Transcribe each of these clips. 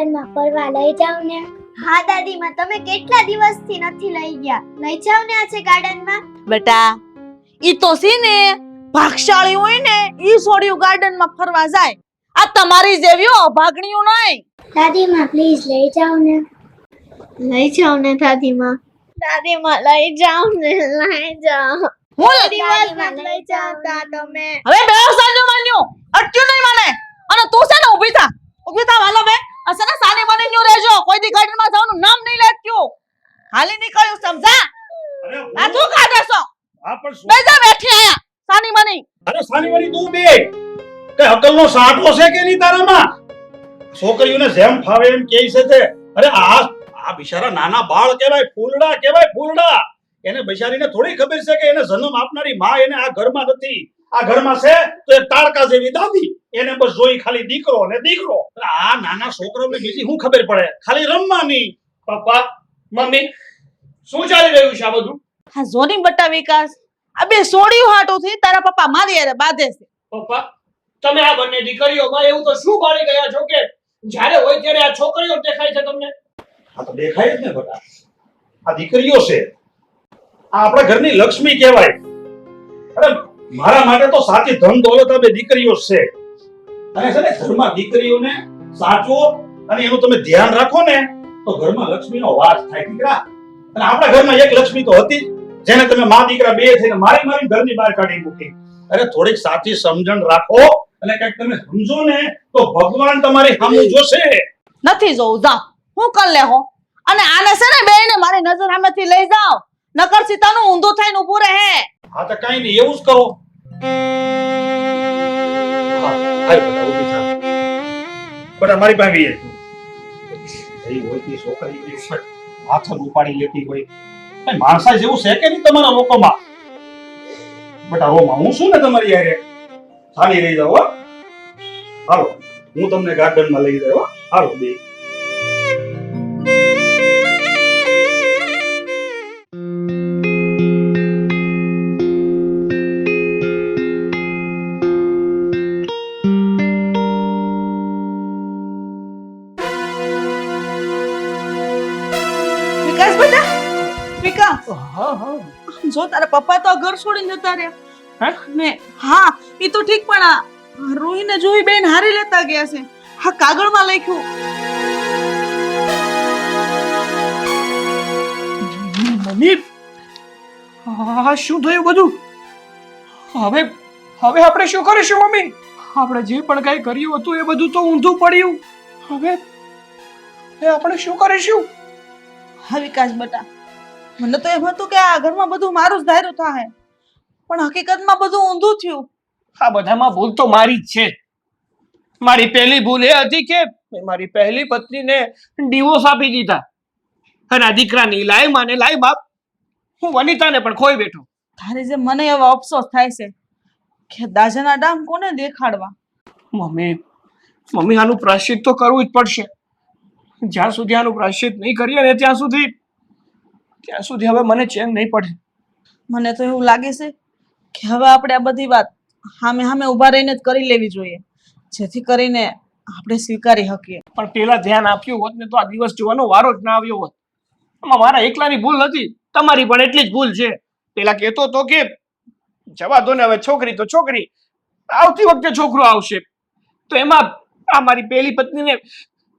ગાર્ડનમાં ફરવા લઈ જાવ ને. હા દાદીમાં તમે કેટલા દિવસથી નથી લઈ ગયા? લઈ જાવ ને આજે ગાર્ડનમાં. બેટા ઈ તો સી ને ભાગશાળી હોય ને ઈ છોડ્યું ગાર્ડનમાં ફરવા જાય. આ તમારી જેવીઓ ભાગણીઓ નહીં. દાદીમાં પ્લીઝ લઈ જાવ ને. લઈ જાવ ને દાદીમાં. દાદીમાં લઈ જાવ ને લઈ જાવ હું દિવસમાં લઈ જાવતા તમે. હવે બે સાંજો માન્યો. અટક્યું નહીં મને. અને તું છે ને ઊભી થા. ઊભી થા વાલો બે. અસને સાને મને ન્યુ રહેજો. કોઈ દી ગાર્ડનમાં જવાનું નામ નહીં લેત્યું હાલી નીકળ્યું સમજા? અરે આ તું કાઢે છો? આ પણ? બેજા બેઠી આયા સાની બની અરે સાની વાળી તું બે. કે અકલનો સાટો છે કે નહીં તારામાં? છોકરીઓને જેમ ફાવે એમ કે છે તે. અરે આ આ બિચારા નાના બાળ કહેવાય ફૂલડા કહેવાય ફૂલડા. એને બિચારીને થોડી ખબર છે કે એને જન્મ આપનારી માં એને આ ઘરમાં નથી. આ ઘરમાં છે તો એ તાળકા જેવી દાદી. એને બસ જોઈ ખાલી દીકરો અને દીકરો. આ નાના છોકરાઓને બીજી શું ખબર પડે? ખાલી રમવાની. પપ્પા મમ્મી શું ચાલી રહ્યું છે આ બધું? હા જોની બટ્ટા વિકાસ. આ બે સોડિયું હાટું થી તારા પપ્પા મારી હારે બાધે છે. પપ્પા તમે આ બંને દીકરીઓમાં એવું તો શું બાળી ગયા છો કે જ્યારે હોય ત્યારે આ છોકરીઓ દેખાય છે તમને? આ તો દેખાય જ ને બધા. આ દીકરીઓ છે. આ આપણા ઘરની લક્ષ્મી કહેવાય. અરે મારા માટે તો સાચી ધન દોલત બે દીકરીઓ છે. અને છે ને ઘરમાં દીકરીઓને સાચવો અને એનું તમે ધ્યાન રાખો ને, તો ઘરમાં લક્ષ્મીનો વાસ થાય, દીકરા. અને આપણા ઘરમાં એક લક્ષ્મી તો હતી જેને તમે મા દીકરા બે થઈને મારી મારી ઘરની બહાર કાઢી મૂકી. અરે થોડીક સાચી સમજણ રાખો અને કંઈક તમે સમજો ને, તો ભગવાન તમારી સામે જોશે. નથી જોઉં જા હું કર લે હો અને આને છે ને બેને મારી નજર સામેથી લઈ જાઓ. નકર સીતાનું ઊંધું થઈને ઊભું રહે. હા તો કઈ નહીં એવું જ કરો બેટા, મારી પાસે આવી હોય તે છોકરી ઉપર હાથ ઉપાડી લેતી હોય. કઈ માણસા જેવું છે કે નહીં તમારા લોકોમાં? બેટા રોમાં હું શું ને તમારી યારે ચાલી રહી જાઓ હો. હાલો હું તમને ગાર્ડનમાં લઈ જાય હો. હાલો બે. બેટા વિકા હા હા. જો તારા પપ્પા તો ઘર છોડીને જતા રહ્યા. હે? ને હા એ તો ઠીક પણ આ રોહીને જોઈ બેન હારી લેતા ગયા છે. હા કાગળમાં લખ્યું. મમ્મી આ શું થયું બધું? હવે હવે આપણે શું કરીશું મમ્મી? આપણે જે પણ કઈ કર્યું હતું એ બધું તો ઊંધું પડ્યું. હવે હવે આપણે શું કરીશું? હા વિકાસ બેટા. મને તો એમ હતું કે આ ઘરમાં બધું મારું જ ધાર્યું થાય પણ હકીકતમાં બધું ઊંધું થયું. આ બધામાં ભૂલ તો મારી જ છે. મારી પહેલી ભૂલ એ હતી કે મેં મારી પહેલી પત્નીને ડિવોર્સ આપી દીધા. અને આ દીકરાની લાઈ માને લાઈ બાપ. હું વનિતાને પણ ખોઈ બેઠો. તારે જે મને એવો અફસોસ થાય છે કે દાજાના ડામ કોને દેખાડવા? મમ્મી મમ્મી આનું પ્રાશ્ચિત તો કરવું જ પડશે. જ્યાં સુધી આનું પ્રાશ્ચિત નહીં કરીએ ને ત્યાં સુધી ત્યાં સુધી હવે મને ચેન નહીં પડે. મને તો એવું લાગે છે કે હવે આપણે આ બધી વાત હામે હામે ઊભા રહીને જ કરી લેવી જોઈએ જેથી કરીને આપણે સ્વીકારી શકીએ. પણ પેલા ધ્યાન આપ્યું હોત ને તો આ દિવસ જોવાનો વારો જ ના આવ્યો હોત. આમાં મારા એકલાની ભૂલ નથી તમારી પણ એટલી જ ભૂલ છે. પેલા કહેતો તો કે જવા દો ને હવે છોકરી તો છોકરી આવતી વખતે છોકરો આવશે. તો એમાં આ મારી પહેલી પત્નીને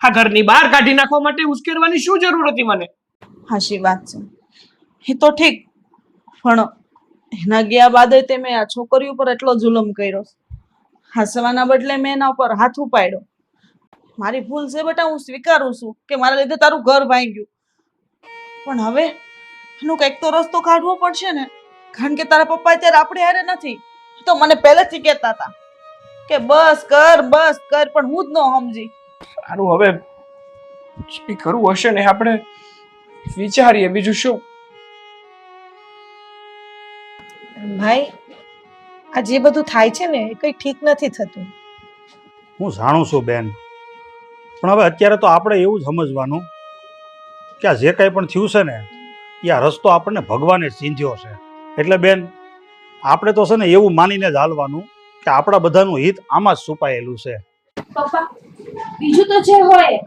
આ ઘરની બહાર કાઢી નાખવા માટે ઉશ્કેરવાની શું જરૂર હતી મને? હાશી વાત છે. એ તો ઠીક, પણ એના ગયા બાદ તે મેં આ છોકરી ઉપર એટલો જુલમ કર્યો. હસવાના બદલે મેં એના ઉપર હાથ ઉપાડ્યો. મારી ભૂલ છે બેટા, હું સ્વીકારું છું કે મારા લીધે તારું ઘર ભાંગ્યું. પણ હવે એનો કંઈક તો રસ્તો કાઢવો પડશે ને. કારણ કે તારા પપ્પા અત્યારે આપણે હારે નથી. તો મને પહેલેથી કહેતા હતા કે બસ કર બસ કર, પણ હું જ ન સમજી. સારું હવે જે કરવું હશે ને આપણે વિચારીએ. બીજું શું? ભાઈ આ જે બધું થાય છે ને એ કઈ ઠીક નથી થતું. હું જાણું છું બેન. પણ હવે અત્યારે તો આપણે એવું સમજવાનું કે આ જે કંઈ પણ થયું છે ને એ આ રસ્તો આપણને ભગવાને ચીંધ્યો છે. એટલે બેન આપણે તો છે ને એવું માનીને જ હાલવાનું કે આપણા બધાનું હિત આમાં જ છુપાયેલું છે. પપ્પા બીજું તો જે હોય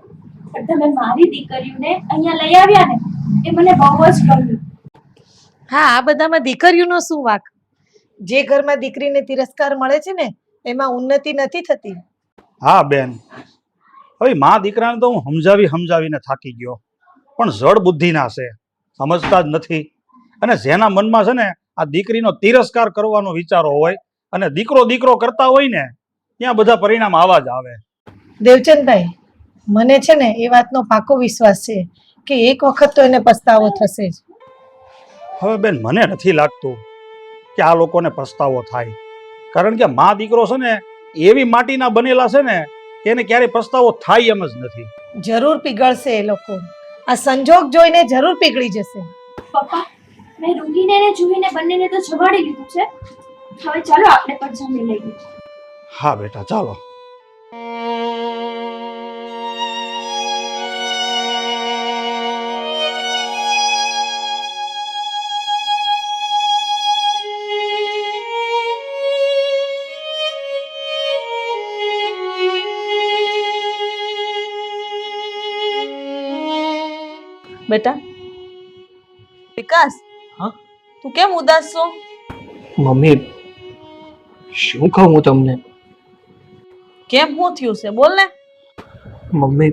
પણ તમે મારી દીકરીઓને અહીંયા લઈ આવ્યા ને એ મને બહુ જ ગમ્યું. હા આ બધામાં દીકરીઓનો શું વાક? જે ઘરમાં દીકરીને તિરસ્કાર મળે છે ને એમાં ઉન્નતિ નથી થતી. હા બેન. હવે માં દીકરાને તો હું સમજાવી સમજાવીને થાકી ગયો. પણ જડ બુદ્ધિના છે. સમજતા જ નથી. અને જેના મનમાં છે ને આ દીકરીનો તિરસ્કાર કરવાનો વિચારો હોય અને દીકરો દીકરો કરતા હોય ને ત્યાં બધા પરિણામ આવા જ આવે. દેવચંદભાઈ મને છે ને એ વાતનો પાકો વિશ્વાસ છે કે એક વખત તો એને પસ્તાવો થશે જ. હવે બેન મને નથી લાગતું કે આ લોકોને પસ્તાવો થાય. કારણ કે મા દીકરો છે ને એવી માટીના બનેલા છે ને એને ક્યારેય પસ્તાવો થાય એમ જ નથી. જરૂર પીગળશે એ લોકો. આ સંજોગ જોઈને જરૂર પીગળી જશે. પપ્પા મેં રૂગીને ને જુહીને બંનેને તો જમાડી લીધું છે. હવે ચાલો આપણે પણ જમી લઈએ. હા બેટા ચાલો. બેટા. વિકાસ હા? તું કેમ ઉદાસ છો? મમ્મી શું કહું હું તમને? કેમ શું થયું છે? બોલ ને. મમ્મી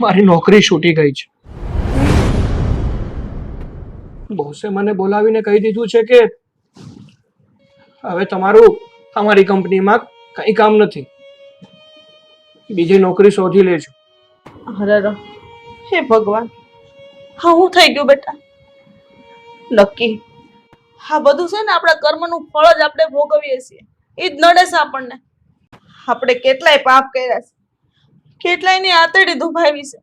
મારી નોકરી છૂટી ગઈ છે. બોસે મને બોલાવીને કહી દીધું છે કે હવે તમારું અમારી કંપનીમાં કંઈ કામ નથી. બીજી નોકરી શોધી લેજો. અરે હે ભગવાન? હા, હું થઈ ગયું બેટા. નક્કી હા, બધું છે ને આપણા કર્મનું ફળ જ આપણે ભોગવીએ છીએ. એ જ નડે છે આપણને. આપણે કેટલાય પાપ કર્યા છે. કેટલાયની આતડી દુભાવી છે.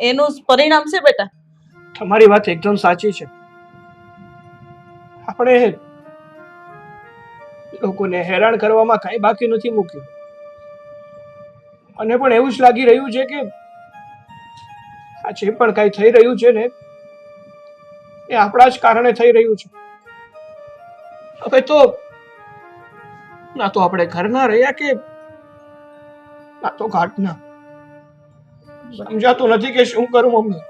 એનું જ પરિણામ છે બેટા. તમારી વાત એકદમ સાચી છે. આપણે લોકોને હેરાન કરવામાં કાંઈ બાકી નથી મૂક્યું. અને પણ એવું જ લાગી રહ્યું છે કે આ જે પણ કાંઈ થઈ રહ્યું છે ને એ આપણા જ કારણે થઈ રહ્યું છે. હવે તો ના તો આપણે ઘરના રહ્યા કે ના તો ઘાટના સમજાતું નથી કે શું કરું મમ્મી.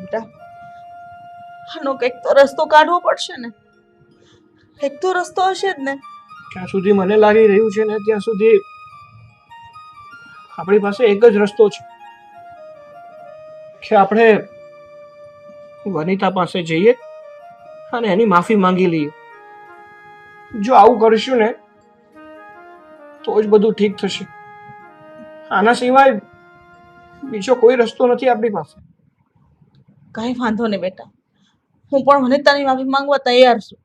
બેટા આનો કંઈક તો રસ્તો કાઢવો પડશે ને. એક તો રસ્તો હશે જ ને. જ્યાં સુધી મને લાગી રહ્યું છે ને ત્યાં સુધી આપણી પાસે એક જ રસ્તો છે. કે આપણે વનિતા પાસે જઈએ અને એની માફી માંગી લઈએ. જો આવું કરીશું ને, તો જ બધું ઠીક થશે. આના સિવાય બીજો કોઈ રસ્તો નથી આપણી પાસે. કાંઈ વાંધો નહીં બેટા. હું પણ વનિતાની માફી માંગવા તૈયાર છું.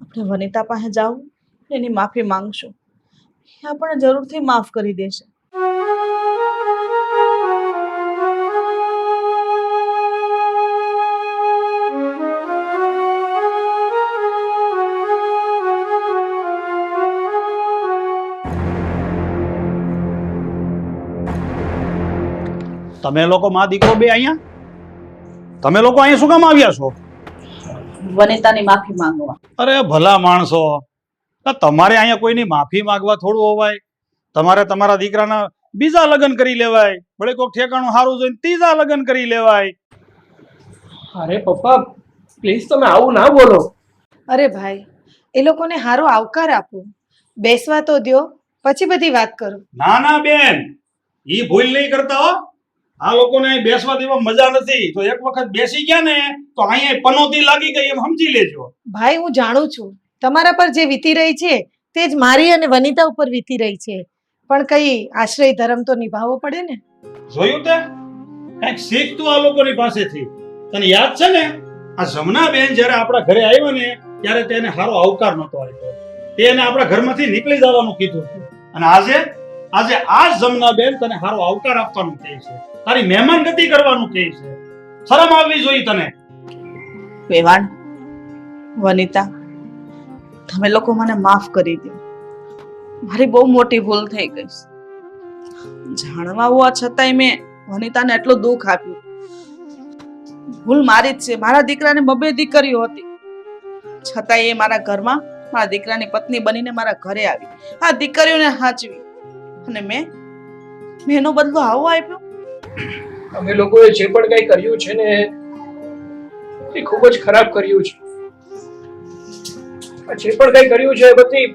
આપણે વનિતા પાસે જાઉં, એની માફી માંગશું. એ આપણને જરૂરથી માફ કરી દેશે. તમે લોકો મા દીકરો બે અહીંયા? તમે લોકો અહીંયા શું કામ આવ્યા છો? વનિતાની માફી માંગવા. અરે ભલા માણસો. તમારે અહીંયા કોઈની માફી માંગવા થોડું હોવાય? તમારે તમારા દીકરાના બીજા લગ્ન કરી લેવાય. ભલે કોઈક ઠેકાણું સારું જોઈને ત્રીજા લગ્ન કરી લેવાય. અરે પપ્પા પ્લીઝ તમે આવું ના બોલો. અરે ભાઈ એ લોકોને સારો આવકાર આપો. બેસવા તો દ્યો પછી બધી વાત કરો. ના ના બેન. ઈ ભૂલ નહીં કરતા હો. આ લોકોને બેસવા દેવા મજા નથી. તો એક વખત બેસી ગયા ને તો અહીંયા પનોતી લાગી ગઈ એમ સમજી લેજો. ભાઈ હું જાણું છું. તમારા પર જે વીતી રહી છે તે જ મારી અને વનિતા ઉપર વીતી રહી છે. પણ કઈ આશ્રય ધર્મ તો નિભાવવો પડે ને? જોયું તે? કંઈક શીખતું આ લોકોની પાસેથી. તને યાદ છે ને? આ જમના બેન જ્યારે આપણા ઘરે આવ્યો ને ત્યારે તેને સારો આવકાર નતો આપ્યો. તેને આપણા ઘરમાંથી નીકળી જવાનું કીધું અને આજે આજે આ જમના બેન તને સારો આવકાર આપવાનું કહે છે. તારી મહેમાન ગતિ કરવાનું કહે છે. શરમ આવવી જોઈએ તને. વેવાણ, વનિતા, તમે લોકો મને માફ કરી દો. મારી બહુ મોટી ભૂલ થઈ ગઈ જાણવા હોવા છતાંય મેં વનિતાને એટલું દુઃખ આપ્યું. ભૂલ મારી જ છે. મારા દીકરાને બબે દીકરીઓ હતી. છતાંય એ મારા ઘરમાં મારા દીકરાની પત્ની બનીને મારા ઘરે આવી. આ દીકરીઓને હાચવી. અને મેં મેં એનો બદલો આવો આપ્યો. અમે લોકોએ જે પણ કંઈ કર્યું છે ને એ ખૂબ જ ખરાબ કર્યું છે. જે પણ કંઈ કર્યું છે બધી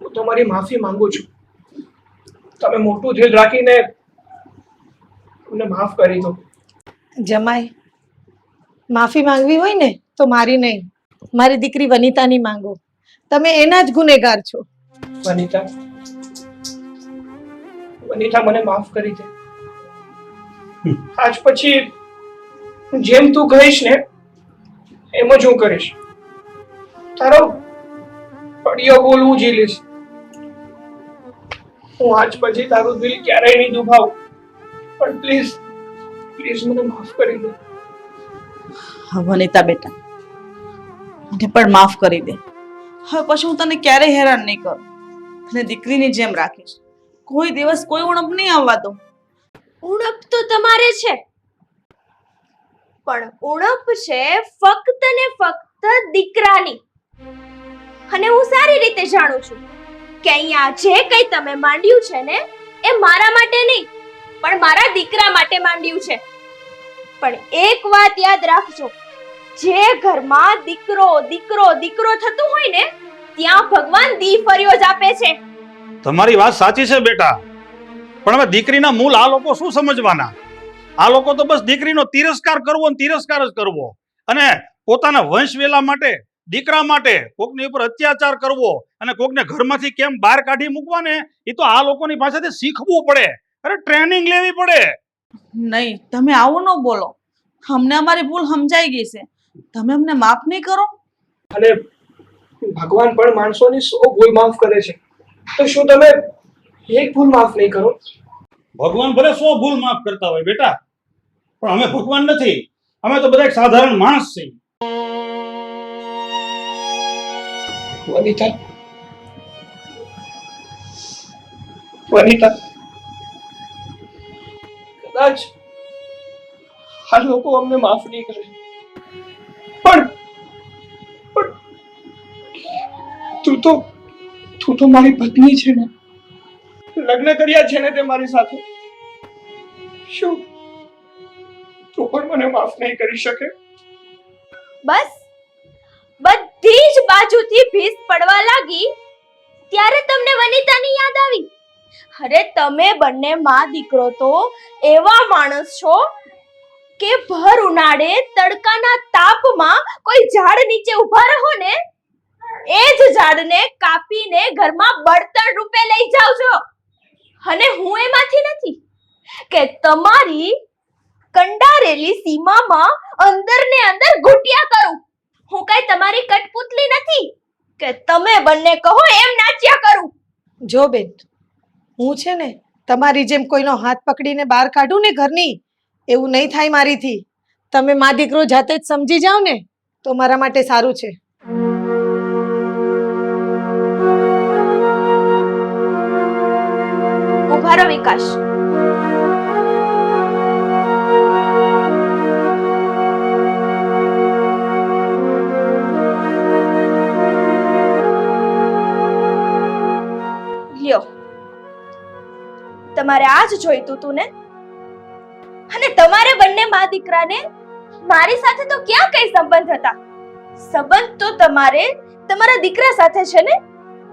હું તમારી માફી માંગુ છું. તમે મોટું દિલ રાખીને મને માફ કરી દો. જમાય માફી માંગવી હોય ને તો મારી નહીં. મારી દીકરી વનિતાની માંગો. તમે એના જ ગુનેગાર છો. વનિતા વનિતા મને માફ કરી દે. આજ પછી જેમ તું કહીશ ને એમ જ હું કરીશ. તારો પડિયો બોલ હું ઝીલીશ. હું આજ પછી તારું દિલ ક્યારેય નહીં દુભાવું. પણ પ્લીઝ પ્લીઝ મને માફ કરી દે. હા, વનિતા બેટા. મને પણ માફ કરી દે. હવે પછી હું તને ક્યારેય હેરાન નહીં કરું. તને દીકરીની જેમ રાખીશ. કોઈ દિવસ કોઈ ઉણપ નહીં આવવા દઉં. ઉણપ તો તમારે છે. પણ ઉણપ છે ફક્ત ને ફક્ત દીકરાની. અને હું સારી રીતે જાણું છું કે અહીંયા જે કંઈ તમે માંડ્યું છે ને, એ મારા માટે નહીં, પણ મારા દીકરા માટે માંડ્યું છે. પણ એક વાત યાદ રાખજો, જે ઘરમાં દીકરો દીકરો દીકરો થતું હોય ને, ત્યાં ભગવાન દી ફર્યો જ આપે છે. તમારી વાત સાચી છે બેટા. પણ હવે દીકરીના મૂળ આ લોકો શું સમજવાના? આ લોકો તો બસ દીકરીનો તિરસ્કાર કરવો તિરસ્કાર જ કરવો. અને પોતાના વંશવેલા માટે દીકરા માટે કોકની ઉપર અત્યાચાર કરવો અને કોકને ઘરમાંથી કેમ બહાર કાઢી મૂકવા ને એ તો આ લોકોની પાસેથી શીખવું પડે. અરે ટ્રેનિંગ લેવી પડે. નહીં તમે આવું ન બોલો. અમને અમારી ભૂલ સમજાઈ ગઈ છે. તમે અમને માફ નહીં કરો. અને ભગવાન પણ માણસોની સો ભૂલ માફ કરે છે. તો શું તમે એક ભૂલ માફ નહીં કરો. ભગવાન ભલે સો ભૂલ માફ કરતા હોય બેટા પણ અમે ભગવાન નથી. અમે તો બધા એક સાધારણ માણસ છીએ. વનિતા. વનિતા. કદાચ આ લોકો અમને માફ નહીં કરે. પણ પણ તું તો તું તો મારી પત્ની છે ને. લગ્ન કર્યા છે ને તે મારી સાથે? શું? તું પણ મને માફ નહીં કરી શકે? બસ. બધી જ બાજુથી ભીસ પડવા લાગી, ત્યારે તમને વનિતાની યાદ આવી. અરે તમે બંને માં દીકરો તો એવા માણસ છો કે ભર ઉનાળે તડકાના તાપમાં કોઈ ઝાડ નીચે ઊભા રહો ને, એ જ ઝાડને કાપીને ઘરમાં બળતણ રૂપે લઈ જાવ છો. અને હું એમાંથી નથી કે તમારી કંડારેલી સીમામાં અંદર ને અંદર ઘૂંટ્યા કરું. હું કઈ તમારી કટપુતલી નથી કે તમે બંને કહો એમ નાચ્યા કરું. જો બેન, હું છે ને તમારી જેમ કોઈનો હાથ પકડીને બહાર કાઢું ને ઘરની, એવું નહીં થાય મારીથી. તમે મા દીકરો જાતે જ સમજી જાઓ ને, તો મારા માટે સારું છે. ઊભા વિકાસ તમારે આ જ જોઈતું તું ને? અને તમારે બંને મા દીકરાને મારી સાથે તો ક્યાં કઈ સંબંધ હતા? સંબંધ તો તમારે તમારા દીકરા સાથે છે ને?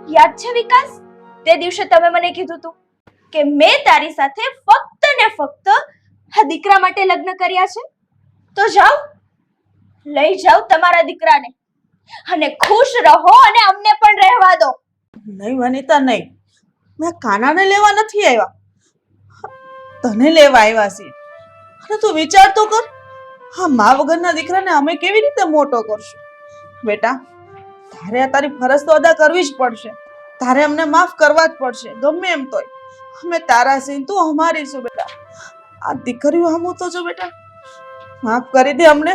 યાદ છે વિકાસ? તે દિવસે તમે મને કીધું તું. કે મેં તારી સાથે ફક્ત ને ફક્ત આ દીકરા માટે લગ્ન કર્યા છે? તો જાઓ, લઈ જાઓ તમારા દીકરાને અને ખુશ રહો અને અમને પણ રહેવા દો. નહીં વનિતા, નહીં. મેં કાનાને લેવા નથી આવ્યા. તને લેવા આવ્યા છે. અને તું વિચાર તો કર હા મા વગરના દીકરાને અમે કેવી રીતે મોટો કરશું? બેટા, તારે આ તારી ફરજ તો અદા કરવી જ પડશે. તારે અમને માફ કરવા જ પડશે, ગમે એમ તોય. અમે તારા સિંહ, તું અમારી છું બેટા. આ દીકરીઓ હમું તો જો બેટા. માફ કરી દે અમને.